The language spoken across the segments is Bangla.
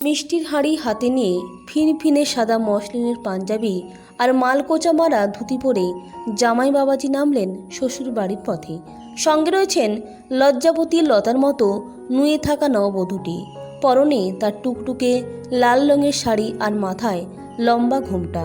মিষ্টির হাঁড়ি হাতে নিয়ে ফিনফিনে সাদা মসলিনের পাঞ্জাবি আর মালকোচা মারা ধুতি পরে জামাই বাবাজি নামলেন শ্বশুর বাড়ির পথে। সঙ্গে রয়েছেন লজ্জাপতি লতার মতো নুয়ে থাকা নববধূটি। পরনে তার টুকটুকে লাল রঙের শাড়ি আর মাথায় লম্বা ঘোমটা।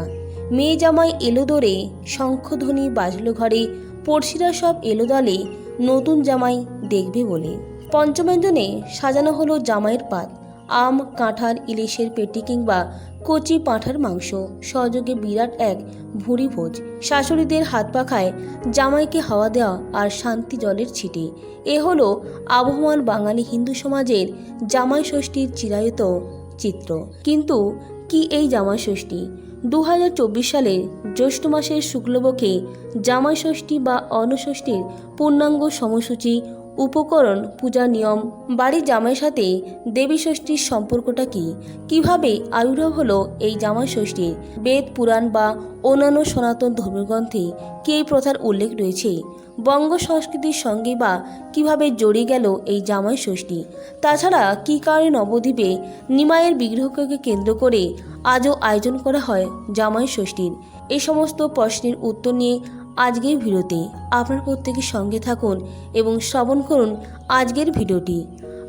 মেয়ে জামাই এলো দোরে শঙ্খধ্বনি বাজলো ঘরে, পড়শিরা সব এলো দলে নতুন জামাই দেখবে বলে। পঞ্চমঞ্জনে সাজানো হলো জামাইয়ের পাত। আম, কাঁঠাল, ইলিশের পেটি কিংবা কচি পাঁঠার মাংস। সহযোগে বিরাট এক ভুঁড়ি ভোজ শাশুড়িদের হাত পাখায় জামাইকে হাওয়া দেওয়া আর শান্তি জলের ছিটে। এ হলো আবহমান বাঙালি হিন্দু সমাজের জামাই ষষ্ঠীর চিরায়ত চিত্র। কিন্তু কি এই জামাই ষষ্ঠী? দু হাজার চব্বিশ সালের জ্যৈষ্ঠ মাসের শুক্লপক্ষে জামাই ষষ্ঠী বা অনষষ্ঠীর পূর্ণাঙ্গ সময়সূচি উপকরণ, পূজা নিয়ম বাড়ির জামাইয়ের সাথে দেবী ষষ্ঠীর সম্পর্কটা কি? কীভাবে আবির্ভাব হলো এই জামাই ষষ্ঠীর? বেদ, পুরাণ বা অন্যান্য সনাতন ধর্মগ্রন্থে কি এই প্রথার উল্লেখ রয়েছে? বঙ্গ সংস্কৃতির সঙ্গে বা কীভাবে জড়িয়ে গেল এই জামাই ষষ্ঠী? তাছাড়া কী কারণে নবদ্বীপে নিমাইয়ের বিগ্রহকে কেন্দ্র করে আজও আয়োজন করা হয় জামাই ষষ্ঠীর? এই সমস্ত প্রশ্নের উত্তর নিয়ে আজকের ভিডিওতে আপনার প্রত্যেকের সঙ্গে থাকুন এবং শ্রবণ করুন আজকের ভিডিওটি।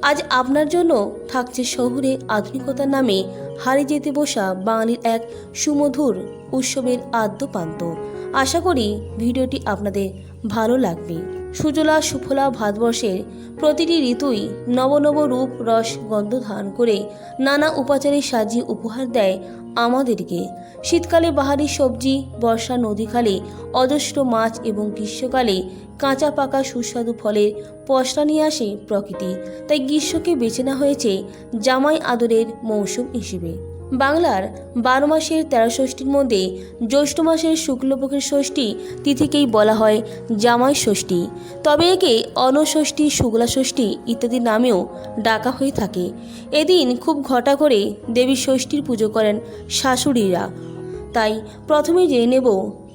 আজ আপনার জন্য থাকছে শহুরে আধুনিকতার নামে হারিয়ে যেতে বসা বাঙালির এক সুমধুর উৎসবের আদ্যপান্ত। আশা করি ভিডিওটি আপনাদের ভালো লাগবে। সুজলা সুফলা ভারতবর্ষের প্রতিটি ঋতুই নব নব রূপ রস গন্ধ ধারণ করে নানা উপাচারে সাজিয়ে উপহার দেয় আমাদেরকে। শীতকালে বাহারি সবজি, বর্ষা নদীকালে অজস্র মাছ এবং গ্রীষ্মকালে কাঁচা পাকা সুস্বাদু ফলের পশরা নিয়ে আসে প্রকৃতি। তাই গ্রীষ্মকে বেছে নেওয়া হয়েছে জামাই আদরের মৌসুম হিসেবে। বাংলার বারো মাসের তেরো ষষ্ঠীর মধ্যে জ্যৈষ্ঠ মাসের শুক্লপক্ষের ষষ্ঠী তিথিকেই বলা হয় জামাই ষষ্ঠী। তবে একে অনষষ্ঠী, শুক্লা ষষ্ঠী ইত্যাদি নামেও ডাকা হয়ে থাকে। এদিন খুব ঘটা করে দেবী ষষ্ঠীর পুজো করেন শাশুড়িরা। তাই প্রথমে জেনে নেব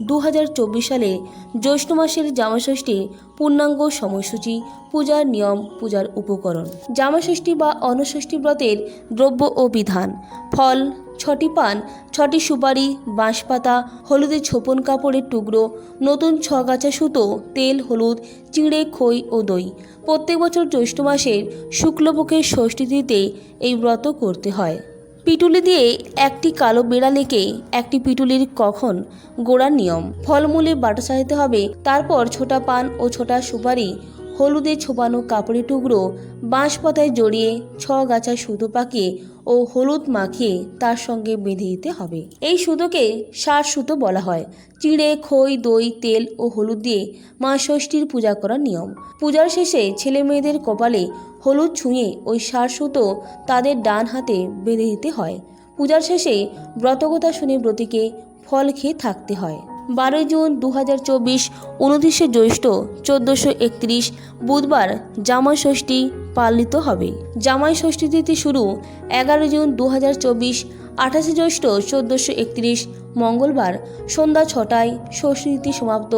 দু হাজার চব্বিশ সালে জ্যৈষ্ঠ মাসের জামাষষ্ঠী পূর্ণাঙ্গ সময়সূচি, পূজার নিয়ম, পূজার উপকরণ। জামাষষ্ঠী বা অনষষ্ঠী ব্রতের দ্রব্য ও বিধান। ফল, ছটি পান, ছটি সুপারি, বাঁশপাতা হলুদের ছোপন কাপড়ের টুকরো, নতুন ছগাছা সুতো, তেল, হলুদ, চিঁড়ে, খই ও দই। প্রত্যেক বছর জ্যৈষ্ঠ মাসের শুক্লপক্ষের ষষ্ঠীতে এই ব্রত করতে হয়। পিটুলি দিয়ে একটি কালো বেড়ালেকে একটি পিটুলির কখন গোড়ার নিয়ম। ফলমূলে বাটা চাইতে হবে, তারপর ছোটা পান ও ছোটা সুপারি হলুদে ছোপানো কাপড়ের টুকরো বাঁশ পাতায় জড়িয়ে ছ গাছা সুতো পাকিয়ে ও হলুদ মাখিয়ে তার সঙ্গে বেঁধে দিতে হবে। এই সুতোকে সার সুতো বলা হয়। চিড়ে, খই, দই, তেল ও হলুদ দিয়ে মা ষষ্ঠীর পূজা করার নিয়ম। পূজার শেষে ছেলে মেয়েদের কপালে হলুদ ছুঁয়ে ওই সার সুতো তাদের ডান হাতে বেঁধে দিতে হয়। পূজার শেষে ব্রতকথা শুনে ব্রতীকে ফল খেয়ে থাকতে হয়। বারোই জুন দু হাজার চব্বিশ উনত্রিশে জ্যৈষ্ঠ চোদ্দোশো একত্রিশ বুধবার জামাই ষষ্ঠী পালিত হবে। জামাই ষষ্ঠী তিথি শুরু এগারো জুন দু হাজার চব্বিশ আঠাশে জ্যৈষ্ঠ চোদ্দোশো একত্রিশ মঙ্গলবার সন্ধ্যা ছটায় ষষ্ঠী তিথি সমাপ্ত।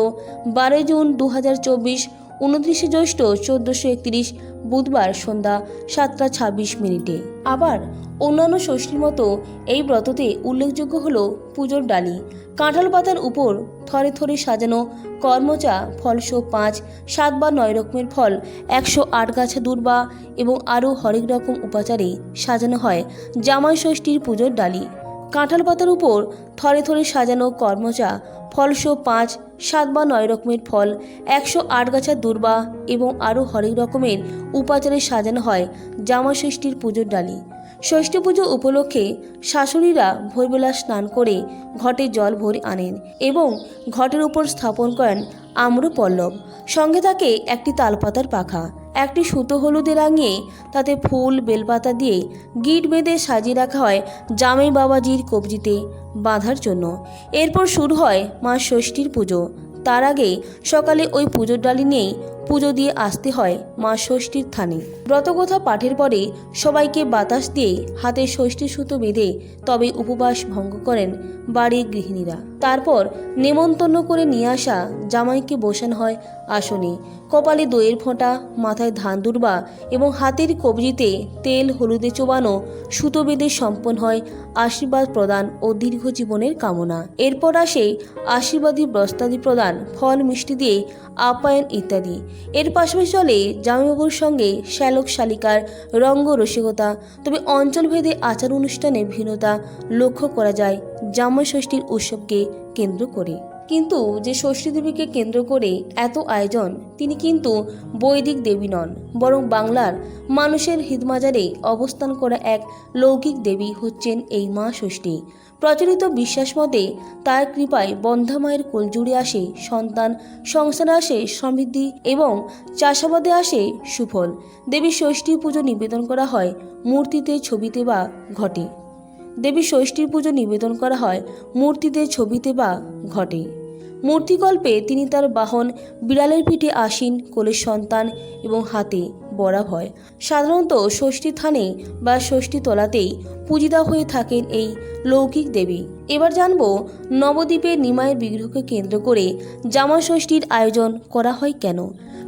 বারোই জুন দু হাজার চব্বিশ উনত্রিশে জ্যৈষ্ঠ চোদ্দোশো একত্রিশ বুধবার সন্ধ্যা সাতটা ছাব্বিশ মিনিটে। আবার অন্যান্য ষষ্ঠীর মতো এই ব্রততে উল্লেখযোগ্য হল পুজোর ডালি। কাঁঠাল পাতার উপর থরে থরে সাজানো কর্মচা ফলশো পাঁচ, সাত বা নয় রকমের ফল, একশো আট গাছা দূর্বা এবং আরও হরেক রকম উপাচারে সাজানো হয় জামাই ষষ্ঠীর পুজোর ডালি। কাঁঠাল পাতার উপর থরে থরে সাজানো কর্মচা ফলশো পাঁচ, সাত বা নয় রকমের ফল, একশো আট গাছা দূর্বা এবং আরও হরেক রকমের উপাচারে সাজানো হয় জামা ষষ্ঠীর পুজোর ডালি। ষষ্ঠী পুজো উপলক্ষে শাশুড়িরা ভোরবেলা স্নান করে ঘটে জল ভরে আনেন এবং ঘটের উপর স্থাপন করেন আম্র পল্লব সঙ্গে থাকে একটি তালপাতার পাখা। একটি সুতো হলুদে রাঙিয়ে তাতে ফুল, বেলপাতা দিয়ে গিট বেঁধে সাজিয়ে রাখা হয় জামাই বাবাজির কবজিতে বাঁধার জন্য। এরপর শুরু হয় মা ষষ্ঠীর পুজো। তার আগে সকালে ওই পুজোর ডালি নিয়েই পুজো দিয়ে আসতে হয় মা ষষ্ঠীর থানে। ব্রতকথা পাঠের পরে সবাইকে বাতাস দিয়ে হাতে ষষ্ঠী সুতো বেঁধে তবে উপবাস ভঙ্গ করেন বাড়ির গৃহিণীরা। তারপর নেমন্তন্ন করে নিয়ে আসা জামাইকে বসানো হয় আসনে। কপালে দইয়ের ফোঁটা, মাথায় ধান দুর্বা এবং হাতের কবজিতে তেল, হলুদে চোবানো সুতো বেঁধে সম্পন্ন হয় আশীর্বাদ প্রদান ও দীর্ঘ জীবনের কামনা। এরপর আসে আশীর্বাদী বস্তাদি প্রদান, ফল মিষ্টি দিয়ে আপ্যায়ন ইত্যাদি। এর পাশাপাশি চলে জামাইবাবুর সঙ্গে শ্যালক শালিকার রঙ্গ রসিকতা। তবে অঞ্চলভেদে আচার অনুষ্ঠানে ভিন্নতা লক্ষ্য করা যায় জামাই ষষ্ঠীর উৎসবকে কেন্দ্র করে। কিন্তু যে ষষ্ঠী দেবীকে কেন্দ্র করে এত আয়োজন, তিনি কিন্তু বৈদিক দেবী নন, বরং বাংলার মানুষের হিতমাজারে অবস্থান করা এক লৌকিক দেবী হচ্ছেন এই মা ষষ্ঠী। প্রচলিত বিশ্বাস মতে তার কৃপায় বন্ধা মায়ের কোল জুড়ে আসে সন্তান, সংসারে আসে সমৃদ্ধি এবং চাষাবাদে আসে সুফল। দেবী ষষ্ঠী পুজো নিবেদন করা হয় মূর্তিতে, ছবিতে বা ঘটে। দেবী ষষ্ঠীর পুজো নিবেদন করা হয় মূর্তিতে ছবিতে বা ঘটে। মূর্তিকল্পে তিনি তার বাহন বিড়ালের পিঠে আসীন, কোলের সন্তান এবং হাতে বরাব হয়। সাধারণত ষষ্ঠী থানে বা ষষ্ঠী তলাতেই পূজিতা হয়ে থাকেন এই লৌকিক দেবী। এবার জানব নবদ্বীপের নিমায়ের বিগ্রহকে কেন্দ্র করে জামা ষষ্ঠীর আয়োজন করা হয় কেন?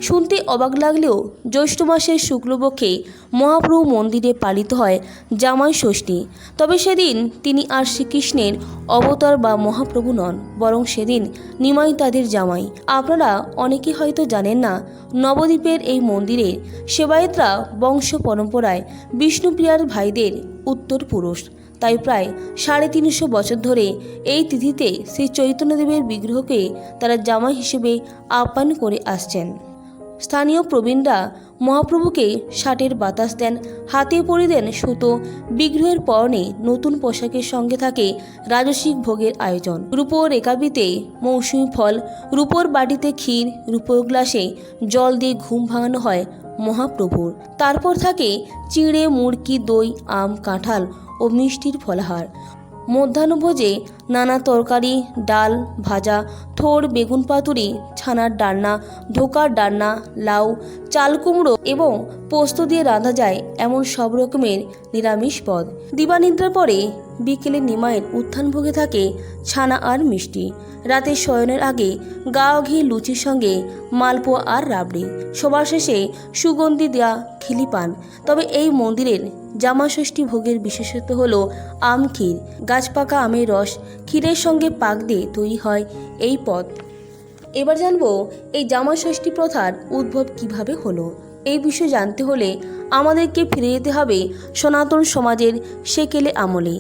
শুনতে অবাক লাগলেও জ্যৈষ্ঠ মাসের শুক্লপক্ষে মহাপ্রভু মন্দিরে পালিত হয় জামাই ষষ্ঠী তবে সেদিন তিনি আর শ্রীকৃষ্ণের অবতার বা মহাপ্রভু নন, বরং সেদিন নিমাই তাদের জামাই। আপনারা অনেকে হয়তো জানেন না, নবদ্বীপের এই মন্দিরে সেবায়েতরা বংশ পরম্পরায় বিষ্ণুপ্রিয়ার ভাইদের উত্তর পুরুষ। তাই প্রায় সাড়ে তিনশো বছর ধরে এই তিথিতে শ্রী চৈতন্যদেবের বিগ্রহকে তারা জামা হিসেবে আপ্যায়ন করে আসছেন। স্থানীয় প্রবীণরা মহাপ্রভুকে ষাটের বাতাস দেন, হাতে পরি দেন সুতো, বিগ্রহের পরনে নতুন পোশাকের সঙ্গে থাকে রাজসিক ভোগের আয়োজন। রূপোর রেকাবিতে মৌসুমি ফল, রূপোর বাটিতে ক্ষীর, রূপোর গ্লাসে জল দিয়ে ঘুম ভাঙানো হয় মহাপ্রভুর। তারপর থাকে চিঁড়ে, মুড়কি, দই, আম, কাঁঠাল ও মিষ্টির ফলাহার। মধ্যাহ্নভোজে নানা তরকারি, ডাল, ভাজা, থোড়, বেগুন পাতুরি, ছানার ডালনা, ধোকার ডান্না লাউ, চাল কুমড়ো এবং পোস্ত দিয়ে রাঁধা যায় এমন সব রকমের নিরামিষ পদ। দিবানিদ্রার পরে বিকেলে নিমায়ের উত্থান ভোগে থাকে ছানা আর মিষ্টি। রাতে শয়নের আগে গাও ঘি লুচির সঙ্গে মালপোয়া আর রাবড়ি। সবার শেষে সুগন্ধি দেয়া খিলি পান। তবে এই মন্দিরের জামাষষ্ঠী ভোগের বিশেষত্ব হলো আম ক্ষীর। গাছপাকা আমের রস ক্ষীরের সঙ্গে পাক দিয়ে তৈরি হয় এই পদ। এবার জানব এই জামা ষষ্ঠী প্রথার উদ্ভব কীভাবে হলো। এই বিষয়ে জানতে হলে আমাদেরকে ফিরে যেতে হবে সনাতন সমাজের সেকেলে আমলে,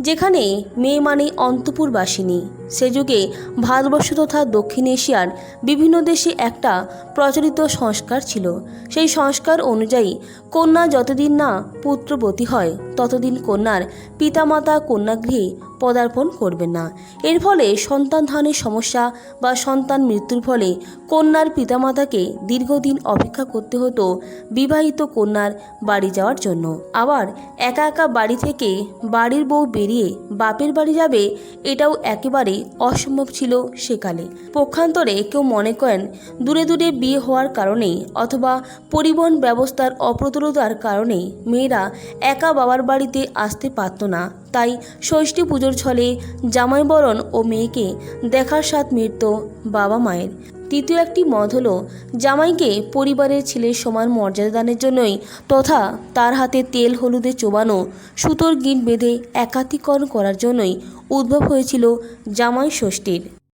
যেখানে মেয়ে মানে অন্তপুরবাসিনী। সে যুগে ভারতবর্ষ তথা দক্ষিণ এশিয়ার বিভিন্ন দেশে একটা প্রচলিত সংস্কার ছিল। সেই সংস্কার অনুযায়ী কন্যা যতদিন না পুত্রবতী হয়, ততদিন কন্যার পিতামাতা কন্যাগৃহে পদার্পণ করবেন না। এর ফলে সন্তান ধানের সমস্যা বা সন্তান মৃত্যুর ফলে কন্যার পিতামাতাকে দীর্ঘদিন অপেক্ষা করতে হতো বিবাহিত কন্যার বাড়ি যাওয়ার জন্য। আবার একা একা বাড়ি থেকে বাড়ির বউ বেরিয়ে বাপের বাড়ি যাবে, এটাও একেবারে অসম্ভব ছিল সেকালে। পক্ষান্তরে কেউ মনে করেন দূরে দূরে বিয়ে হওয়ার কারণে অথবা পরিবহন ব্যবস্থার অপ্রতুলতার কারণে মেয়েরা একা বাবার বাড়িতে আসতে পারত না। তাই ষষ্ঠী পুজোর ছলে জামাইবরণ ও মেয়েকে দেখার স্বাদ মিটত বাবা মায়ের। তৃতীয় একটি মত হলো, জামাইকে পরিবারের ছেলের সমান মর্যাদা দানের জন্যই তথা তার হাতে তেল হলুদে চোবানো, সুতোর গিট বেঁধে একাতিকরণ করার জন্যই উদ্ভব হয়েছিল জামাই ষষ্ঠীর।